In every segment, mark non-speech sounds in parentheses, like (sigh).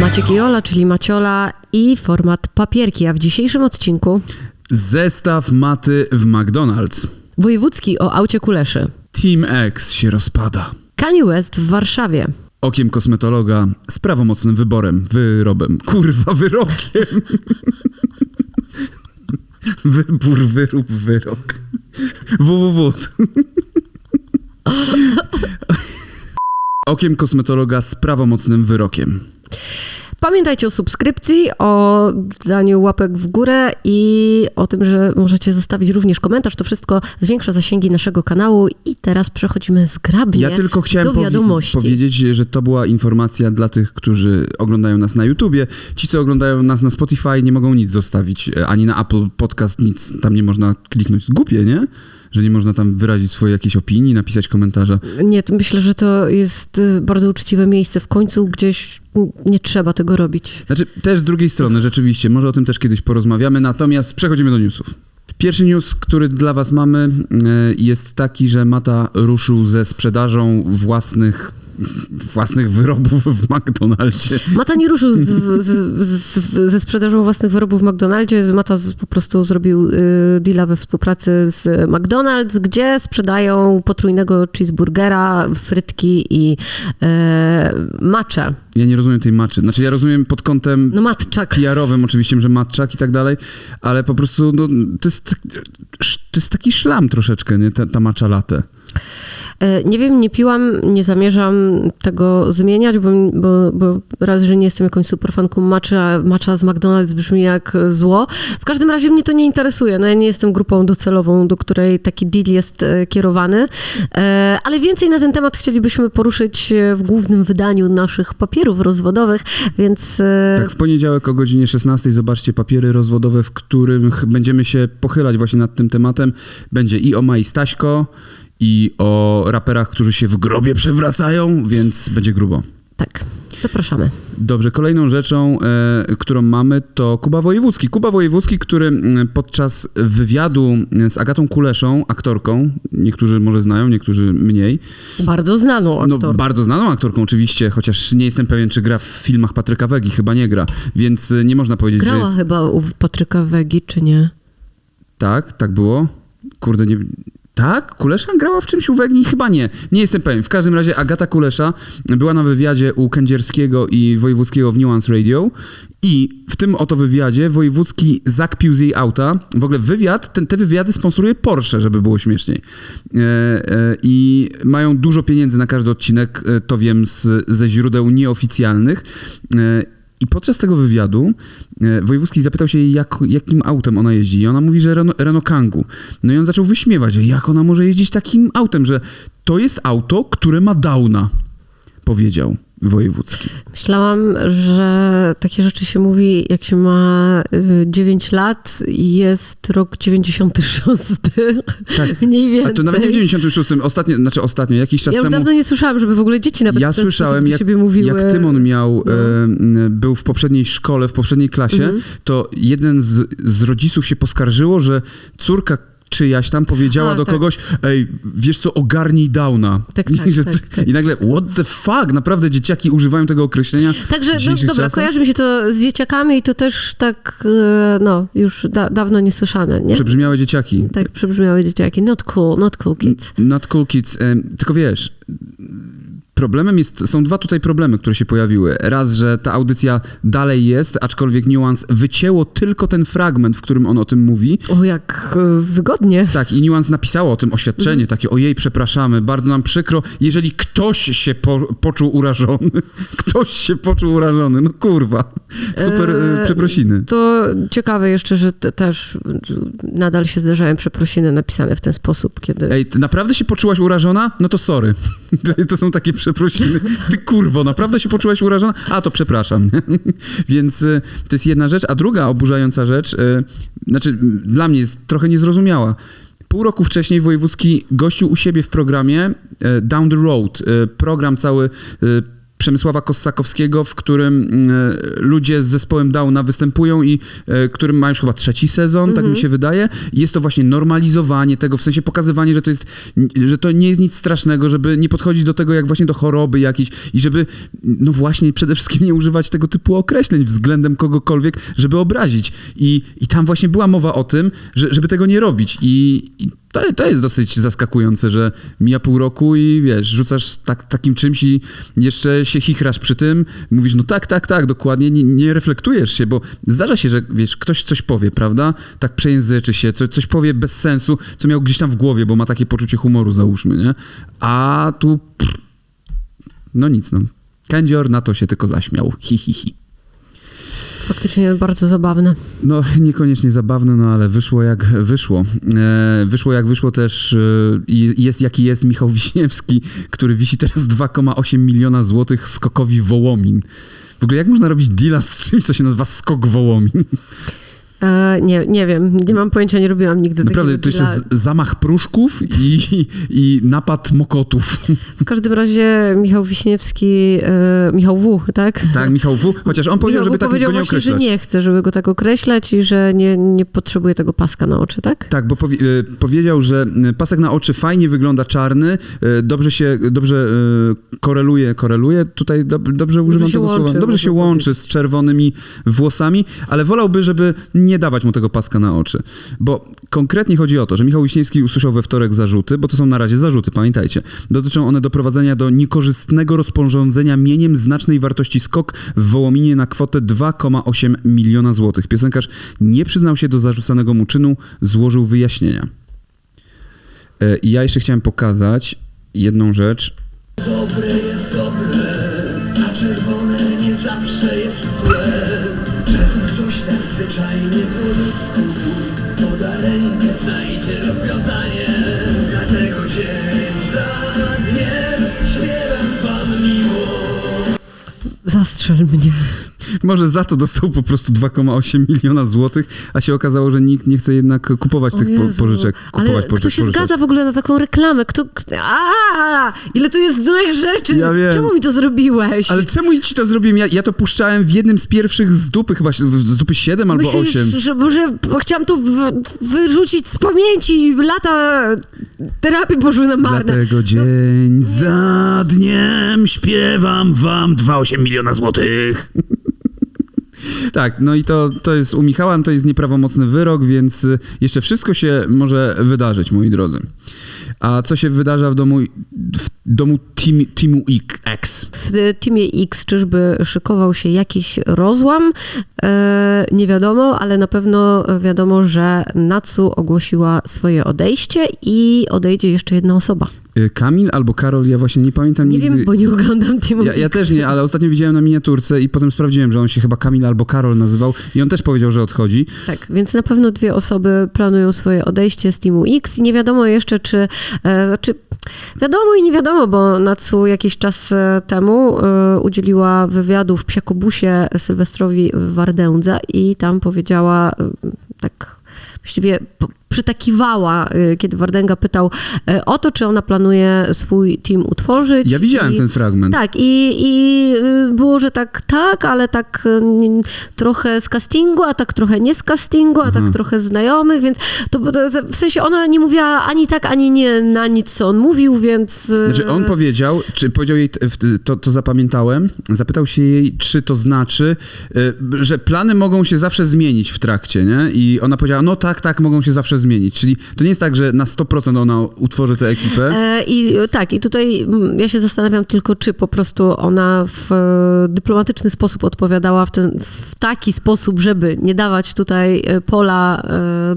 Maciek i Ola, czyli Maciola i format papierki, a w dzisiejszym odcinku Zestaw maty w McDonald's. wojewódzki o aucie kuleszy. Team X się rozpada. Kanye West w Warszawie. Okiem kosmetologa z prawomocnym wyborem, wyrobem. Kurwa, wyrokiem. (laughs) Wybór, wyrób, wyrok. www. (laughs) Okiem kosmetologa z prawomocnym wyrokiem. Pamiętajcie o subskrypcji, o daniu łapek w górę i o tym, że możecie zostawić również komentarz. To wszystko zwiększa zasięgi naszego kanału i teraz przechodzimy zgrabnie Ja tylko chciałem do powi- wiadomości. powiedzieć, że to była informacja dla tych, którzy oglądają nas na YouTubie. Ci, co oglądają nas na Spotify, nie mogą nic zostawić, e, ani na Apple Podcast, nic tam nie można kliknąć. Głupie, nie? Że nie można tam wyrazić swojej jakiejś opinii, napisać komentarza. Nie, myślę, że to jest y, bardzo uczciwe miejsce. W końcu gdzieś nie trzeba tego robić. Znaczy, też z drugiej strony, rzeczywiście, może o tym też kiedyś porozmawiamy, natomiast przechodzimy do newsów. Pierwszy news, który dla was mamy, e, jest taki, że Mata ruszył ze sprzedażą własnych, własnych wyrobów w McDonaldzie. Mata nie ruszył z, z, z, ze sprzedażą własnych wyrobów w McDonaldzie. Mata po prostu zrobił y, deala we współpracy z McDonald's, gdzie sprzedają potrójnego cheeseburgera, frytki i e, macze. Ja nie rozumiem tej maczy. Znaczy, ja rozumiem pod kątem No matczak. PR-owym oczywiście, że matczak i tak dalej, ale po prostu no, to, jest, to jest taki szlam troszeczkę, nie? Ta, ta macza latte. E, Nie wiem, nie piłam, nie zamierzam tego zmieniać, bo, bo, bo raz, że nie jestem jakąś superfanką macza, macza z McDonald's brzmi jak zło. W każdym razie mnie to nie interesuje. No ja nie jestem grupą docelową, do której taki deal jest e, kierowany. E, Ale więcej na ten temat chcielibyśmy poruszyć w głównym wydaniu naszych papierów rozwodowych, więc Tak, w poniedziałek o godzinie 16 zobaczcie papiery rozwodowe, w którym ch- będziemy się pochylać właśnie nad tym tematem. Będzie i o Mai Staśko, i o raperach, którzy się w grobie przewracają, więc będzie grubo. tak, zapraszamy. Dobrze, kolejną rzeczą, e, którą mamy, to Kuba Wojewódzki. Kuba Wojewódzki, który podczas wywiadu z Agatą Kuleszą, aktorką, niektórzy może znają, niektórzy mniej, Bardzo znaną no, aktorkę. bardzo znaną aktorką oczywiście, chociaż nie jestem pewien, czy gra w filmach Patryka Wegi, chyba nie gra, więc e, nie można powiedzieć, że Grała jest... chyba u Patryka Wegi, czy nie? Tak, tak było. Kurde, nie... Tak? Kulesza grała w czymś u Wegi? Chyba nie. Nie jestem pewien. W każdym razie Agata Kulesza była na wywiadzie u Kędzierskiego i Wojewódzkiego w Nuance Radio i w tym oto wywiadzie Wojewódzki zakpił z jej auta. W ogóle wywiad, ten, te wywiady sponsoruje Porsche, żeby było śmieszniej. E, e, I mają dużo pieniędzy na każdy odcinek, e, to wiem z, ze źródeł nieoficjalnych. E, i podczas tego wywiadu e, Wojewódzki zapytał się jak, jakim autem ona jeździ. I ona mówi, że Renault, Renault Kangoo. No i on zaczął wyśmiewać, że jak ona może jeździć takim autem, że to jest auto, które ma Downa, powiedział Wojewódzki. Myślałam, że takie rzeczy się mówi, jak się ma y, 9 lat i jest rok 96. Tak. (laughs) Mniej więcej. A to nawet nie w 96, ostatnio, znaczy ostatnio, jakiś czas Ja temu... dawno nie słyszałam, żeby w ogóle dzieci nawet Ja słyszałem, jak, jak Tymon miał, no. e, był w poprzedniej szkole, w poprzedniej klasie, Mhm. to jeden z, z rodziców się poskarżyło, że córka czyjaś tam powiedziała A, do tak. kogoś, ej, wiesz co, ogarnij downa. Tak, (laughs) I, tak, że, tak, tak. I nagle, what the fuck, naprawdę dzieciaki używają tego określenia Także, no, dobra, czasach? kojarzy mi się to z dzieciakami i to też tak, e, no, już da, dawno niesłyszane, nie? Przebrzmiałe dzieciaki. Tak przebrzmiały dzieciaki. Not cool, not cool kids. Not cool kids. Tylko wiesz, problemem jest, są dwa tutaj problemy, które się pojawiły. Raz, że ta audycja dalej jest, aczkolwiek Nuance wycięło tylko ten fragment, w którym on o tym mówi. O, jak e, wygodnie. Tak, i Nuance napisało o tym oświadczenie, takie ojej, przepraszamy, bardzo nam przykro, jeżeli ktoś się po, poczuł urażony. (laughs) Ktoś się poczuł urażony, no kurwa. Super Eee, przeprosiny. To ciekawe jeszcze, że te, też nadal się zdarzają przeprosiny napisane w ten sposób, kiedy... Ej, naprawdę się poczułaś urażona? No to sorry. (laughs) To, to są takie przeprosiny. Ty kurwo, naprawdę się poczułaś urażona? A, to przepraszam. (laughs) Więc y, to jest jedna rzecz. A druga oburzająca rzecz, y, znaczy dla mnie jest trochę niezrozumiała. Pół roku wcześniej Wojewódzki gościł u siebie w programie y, Down the Road. Program cały Przemysława Kossakowskiego, w którym e, ludzie z zespołem Downa występują i e, którym ma już chyba trzeci sezon, tak mi się wydaje. Jest to właśnie normalizowanie tego, w sensie pokazywanie, że to jest, że to nie jest nic strasznego, żeby nie podchodzić do tego jak właśnie do choroby jakiejś i żeby, no właśnie przede wszystkim nie używać tego typu określeń względem kogokolwiek, żeby obrazić. I, i tam właśnie była mowa o tym, że, żeby tego nie robić. I, i to, to jest dosyć zaskakujące, że mija pół roku i wiesz, rzucasz tak, takim czymś i jeszcze się chichrasz przy tym, mówisz, no tak, tak, tak, dokładnie, nie, nie reflektujesz się, bo zdarza się, że wiesz, ktoś coś powie, prawda? Tak przejęzyczy się, co, coś powie bez sensu, co miał gdzieś tam w głowie, bo ma takie poczucie humoru, załóżmy, nie? A tu, pff, no nic, no. Kędzior na to się tylko zaśmiał, hi, hi, hi. Faktycznie bardzo zabawne. No, niekoniecznie zabawne, no ale wyszło jak wyszło. E, wyszło jak wyszło też e, jest jaki jest Michał Wiśniewski, który wisi teraz 2,8 miliona złotych skokowi Wołomin. W ogóle jak można robić deala z czymś, co się nazywa skok Wołomin? E, nie, nie wiem, nie mam pojęcia, nie robiłam nigdy Naprawdę, takiego to jeszcze deala. z- zamach pruszków i, i napad mokotów. W każdym razie Michał Wiśniewski, e, Michał W, tak? Tak, Michał W. Chociaż on powiedział, Michał żeby tak powiedział go nie właśnie, że nie chce, żeby go tak określać i że nie, nie potrzebuje tego paska na oczy, tak? Tak, bo powie, e, powiedział, że e, pasek na oczy fajnie wygląda czarny, e, dobrze się, dobrze koreluje, koreluje, tutaj dob, dobrze używam się tego łączy, słowa, dobrze się łączy z czerwonymi włosami, ale wolałby, żeby nie dawać mu tego paska na oczy. Bo konkretnie chodzi o to, że Michał Wiśniewski usłyszał we wtorek zarzuty, bo to są na razie zarzuty, pamiętajcie. Dotyczą one doprowadzenia do niekorzystnego rozporządzenia mieniem znacznej wartości skok w Wołominie na kwotę 2,8 miliona złotych. Piosenkarz nie przyznał się do zarzucanego mu czynu, złożył wyjaśnienia. E, I ja jeszcze chciałem pokazać jedną rzecz. Dobre jest dobre, a czerwone nie zawsze jest złe. Tak zwyczajnie po ludzku poda rękę, znajdzie rozwiązanie. Dlatego dzień za dniem śpiewam wam miło. Zastrzel mnie. Może za to dostał po prostu 2,8 miliona złotych, a się okazało, że nikt nie chce jednak kupować O tych Jezu. pożyczek. Kupować Ale pożyczek, kto się pożyczek. zgadza w ogóle na taką reklamę? Kto... A, ile tu jest złych rzeczy! Ja wiem. Czemu mi to zrobiłeś? Ale czemu ci to zrobiłem? Ja, ja to puszczałem w jednym z pierwszych z dupy, chyba z dupy 7 albo Myślisz, 8. że może chciałam to w, wyrzucić z pamięci. Lata terapii poszły na marne. Dlatego dzień za dniem śpiewam wam 2,8 miliona złotych. Tak, no i to, to jest u Michała, no to jest nieprawomocny wyrok, więc y, jeszcze wszystko się może wydarzyć, moi drodzy. A co się wydarza w domu, w domu team, Teamu X? W Teamie X czyżby szykował się jakiś rozłam? E, nie wiadomo, ale na pewno wiadomo, że Natsu ogłosiła swoje odejście i odejdzie jeszcze jedna osoba. Y, Kamil albo Karol, ja właśnie nie pamiętam Nie nigdy. wiem, bo nie oglądam Teamu Ja, ja X. też nie, ale ostatnio widziałem na miniaturce i potem sprawdziłem, że on się chyba Kamil albo Karol nazywał i on też powiedział, że odchodzi. Tak, więc na pewno dwie osoby planują swoje odejście z Teamu X i nie wiadomo jeszcze, czy, e, czy wiadomo i nie wiadomo, bo Natsu jakiś czas e, temu e, udzieliła wywiadu w Psiakobusie Sylwestrowi Wardędza i tam powiedziała e, tak właściwie przytakiwała, e, kiedy Wardęga pytał e, o to, czy ona planuje swój team utworzyć. Ja widziałem I- ten fragment. tak, i, i y, było, że tak, tak, ale tak y, trochę z castingu, a tak trochę nie z castingu, a Mhm. tak trochę znajomych, więc to, to w sensie ona nie mówiła ani tak, ani nie na nic, co on mówił, więc... y, Znaczy on powiedział, czy powiedział jej, to, to zapamiętałem, zapytał się jej, czy to znaczy, y, że plany mogą się zawsze zmienić w trakcie, nie? I ona powiedziała, no tak, tak, mogą się zawsze zmienić. Czyli to nie jest tak, że na 100% ona utworzy tę ekipę. E, I e, tak, i tutaj mm, ja się zastanawiam tylko, czy po prostu ona w e, dyplomatyczny sposób odpowiadała w, ten, w taki sposób, żeby nie dawać tutaj e, pola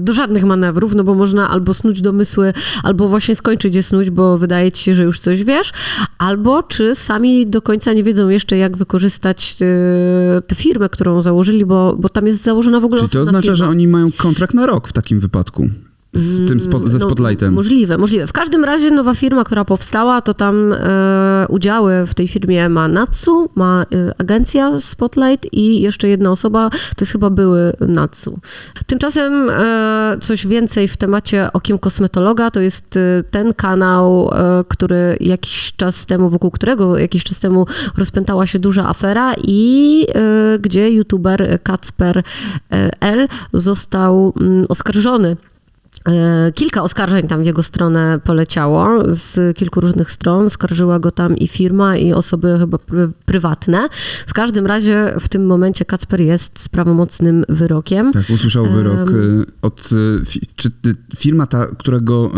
do żadnych manewrów, no bo można albo snuć domysły, albo właśnie skończyć je snuć, bo wydaje ci się, że już coś wiesz, albo czy sami do końca nie wiedzą jeszcze, jak wykorzystać tę firmę, którą założyli, bo, bo tam jest założona w ogóle Czyli to osobna oznacza, firma. że oni mają kontrakt na rok w takim wypadku. Z tym spo, ze No, Spotlightem. Możliwe, możliwe. W każdym razie nowa firma, która powstała, to tam e, udziały w tej firmie ma Natsu, ma e, agencja Spotlight i jeszcze jedna osoba, to jest chyba były Natsu. Tymczasem e, coś więcej w temacie Okiem Kosmetologa, to jest e, ten kanał, e, który jakiś czas temu, wokół którego jakiś czas temu rozpętała się duża afera i e, gdzie youtuber Kacper L został mm, oskarżony Kilka oskarżeń tam w jego stronę poleciało z kilku różnych stron. Skarżyła go tam i firma, i osoby chyba pr- prywatne. W każdym razie w tym momencie Kacper jest z prawomocnym wyrokiem. Tak, usłyszał wyrok y, od. fi- Czy firma ta, którego.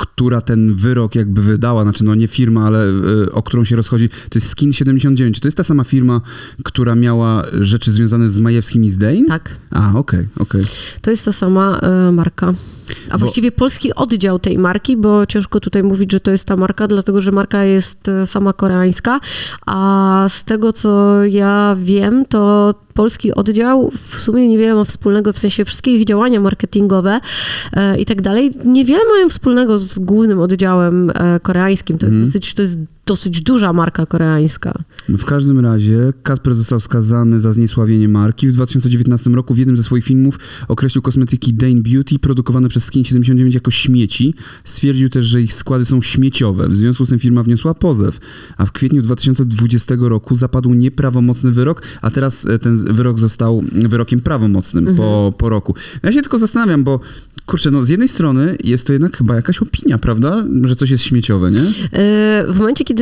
Y, y, która ten wyrok jakby wydała, znaczy no nie firma, ale y, o którą się rozchodzi, to jest Skin79. Czy to jest ta sama firma, która miała rzeczy związane z Majewskim i z Dane? Tak, A, okej, okej. to jest ta sama e, marka. A Bo- właściwie polski oddział tej marki, bo ciężko tutaj mówić, że to jest ta marka, dlatego że marka jest e, sama koreańska, a z tego co ja wiem, to polski oddział w sumie niewiele ma wspólnego, w sensie wszystkie ich działania marketingowe e, i tak dalej, niewiele mają wspólnego z głównym oddziałem e, koreańskim. To jest, Mhm. dosyć, to jest dosyć duża marka koreańska. W każdym razie Kasper został skazany za zniesławienie marki. W 2019 roku w jednym ze swoich filmów określił kosmetyki Dane Beauty produkowane przez Skin79 jako śmieci. Stwierdził też, że ich składy są śmieciowe. W związku z tym firma wniosła pozew. A w kwietniu 2020 roku zapadł nieprawomocny wyrok, a teraz e, ten wyrok został wyrokiem prawomocnym po, po roku. Ja się tylko zastanawiam, bo kurczę, no z jednej strony jest to jednak chyba jakaś opinia, prawda? Że coś jest śmieciowe, nie? E, W momencie, kiedy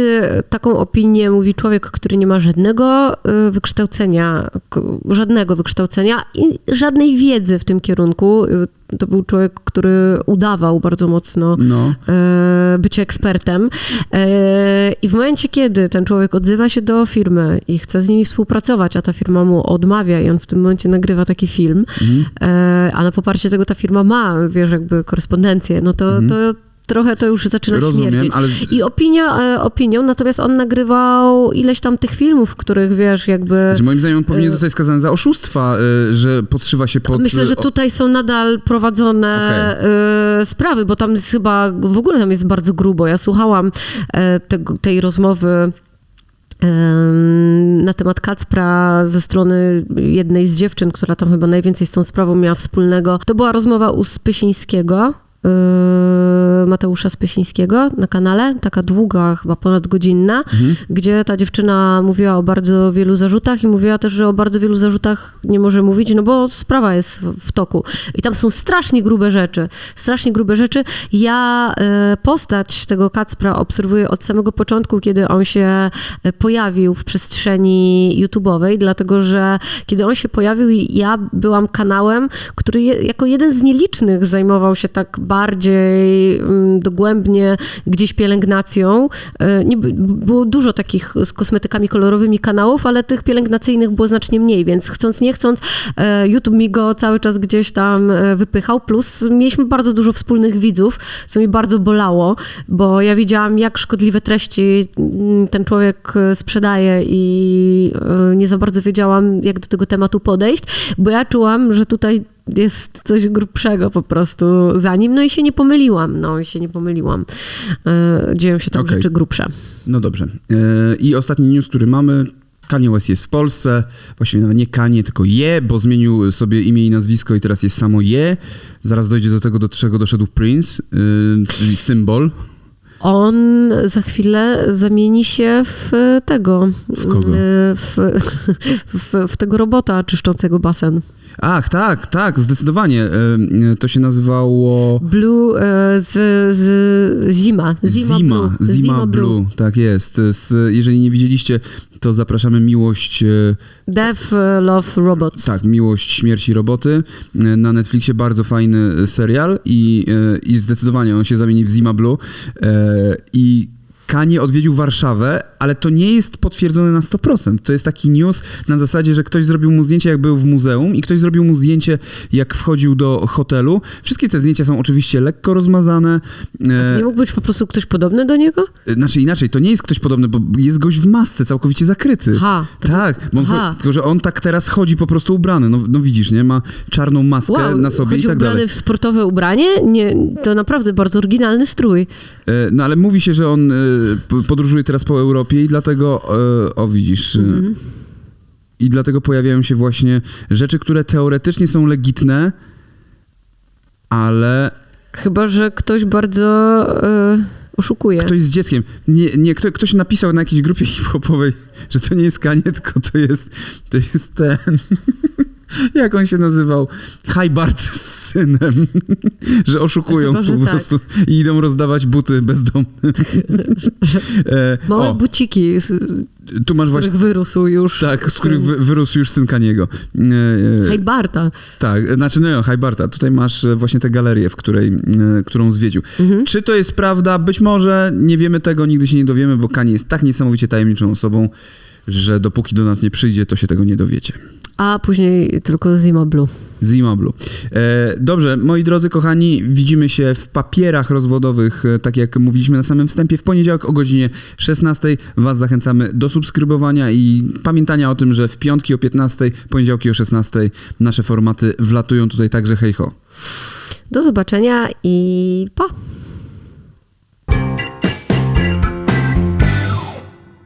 taką opinię mówi człowiek, który nie ma żadnego e, wykształcenia, żadnego wykształcenia i żadnej wiedzy w tym kierunku, e, to był człowiek, który udawał bardzo mocno No. e, bycie ekspertem. E, I w momencie, kiedy ten człowiek odzywa się do firmy i chce z nimi współpracować, a ta firma mu odmawia i on w tym momencie nagrywa taki film, e, a na poparcie tego ta firma ma, wiesz, jakby korespondencję, no to, to trochę to już zaczyna Rozumiem, śmierdzieć. ale I opinia e, opinią, natomiast on nagrywał ileś tam tych filmów, w których, wiesz, jakby... Że moim zdaniem on powinien y- zostać skazany za oszustwa, y, że podszywa się pod... Myślę, że o- tutaj są nadal prowadzone e, sprawy, bo tam jest chyba, w ogóle tam jest bardzo grubo. Ja słuchałam e, tego, tej rozmowy na temat Kacpra ze strony jednej z dziewczyn, która tam chyba najwięcej z tą sprawą miała wspólnego. To była rozmowa u Spysińskiego, e, Mateusza Spysińskiego na kanale, taka długa, chyba ponadgodzinna, gdzie ta dziewczyna mówiła o bardzo wielu zarzutach i mówiła też, że o bardzo wielu zarzutach nie może mówić, no bo sprawa jest w, toku. I tam są strasznie grube rzeczy, strasznie grube rzeczy. Ja e, postać tego Kacpra obserwuję od samego początku, kiedy on się e, pojawił w przestrzeni YouTube'owej, dlatego że kiedy on się pojawił, ja byłam kanałem, który jako jeden z nielicznych zajmował się tak bardziej dogłębnie gdzieś pielęgnacją. E, Nie, było dużo takich z kosmetykami kolorowymi kanałów, ale tych pielęgnacyjnych było znacznie mniej, więc chcąc nie chcąc, e, YouTube mi go cały czas gdzieś tam e, wypychał, plus mieliśmy bardzo dużo wspólnych widzów, co mi bardzo bolało, bo ja widziałam, jak szkodliwe treści mm, ten człowiek sprzedaje i nie za bardzo wiedziałam, jak do tego tematu podejść, bo ja czułam, że tutaj jest coś grubszego po prostu za nim, no i się nie pomyliłam, no i się nie pomyliłam. E, Dzieją się tam Okej. rzeczy grubsze. No dobrze. E, I ostatni news, który mamy. Kanye West jest w Polsce, właściwie nawet nie Kanye, tylko Je, bo zmienił sobie imię i nazwisko i teraz jest samo Je. Zaraz dojdzie do tego, do czego doszedł Prince, y, czyli symbol. On za chwilę zamieni się w tego. W kogo? e, W, (laughs) w, w tego robota czyszczącego basen. Ach, tak, tak, zdecydowanie. E, e, To się nazywało... Blue e, z, z zima. Zima, Zima, Blue. Zima, Blue. tak jest. Z, jeżeli nie widzieliście, to zapraszamy Miłość, e, Death, e, Love, Robots. tak, Miłość Śmierci Roboty. E, Na Netflixie bardzo fajny serial i, e, i zdecydowanie on się zamieni w Zima Blue. E, I Kanie odwiedził Warszawę, ale to nie jest potwierdzone na 100%. To jest taki news na zasadzie, że ktoś zrobił mu zdjęcie, jak był w muzeum i ktoś zrobił mu zdjęcie, jak wchodził do hotelu. Wszystkie te zdjęcia są oczywiście lekko rozmazane. E, To nie mógł być po prostu ktoś podobny do niego? Znaczy inaczej, to nie jest ktoś podobny, bo jest gość w masce, całkowicie zakryty. To- tak, bo aha. tylko że on tak teraz chodzi po prostu ubrany. No, no widzisz, nie? Ma czarną maskę Wow, na sobie i tak ubrany dalej. w sportowe ubranie? Nie, to naprawdę bardzo oryginalny strój. E, No ale mówi się, że on p- podróżuje teraz po Europie i dlatego, e, o widzisz, e, Mhm. i dlatego pojawiają się właśnie rzeczy, które teoretycznie są legitne, ale Chyba, że ktoś bardzo e, oszukuje. ktoś z dzieckiem, nie, nie, kto, ktoś napisał na jakiejś grupie hip-hopowej, że to nie jest Kanie, tylko to jest, to jest ten... (laughs) Jak on się nazywał? High Bart z synem. (laughs) że oszukują Chyba, że po tak. prostu i idą rozdawać buty bezdomnym. (laughs) e, Małe o, buciki, z, tu z masz właśnie... których wyrósł już. Tak, z których wy, wyrósł już syn Kaniego. E, e, Hej, Barta. tak, znaczy no, High Barta. Tutaj masz właśnie tę galerię, w której, którą zwiedził. Mhm. Czy to jest prawda? Być może, nie wiemy tego, nigdy się nie dowiemy, bo Kanie jest tak niesamowicie tajemniczą osobą, że dopóki do nas nie przyjdzie, to się tego nie dowiecie. A później tylko Zima Blue. Z Immoblu. E, dobrze, moi drodzy kochani, widzimy się w papierach rozwodowych, e, tak jak mówiliśmy na samym wstępie, w poniedziałek o godzinie 16. Was zachęcamy do subskrybowania i pamiętania o tym, że w piątki o 15, poniedziałki o 16 nasze formaty wlatują tutaj także hej ho. Do zobaczenia i pa!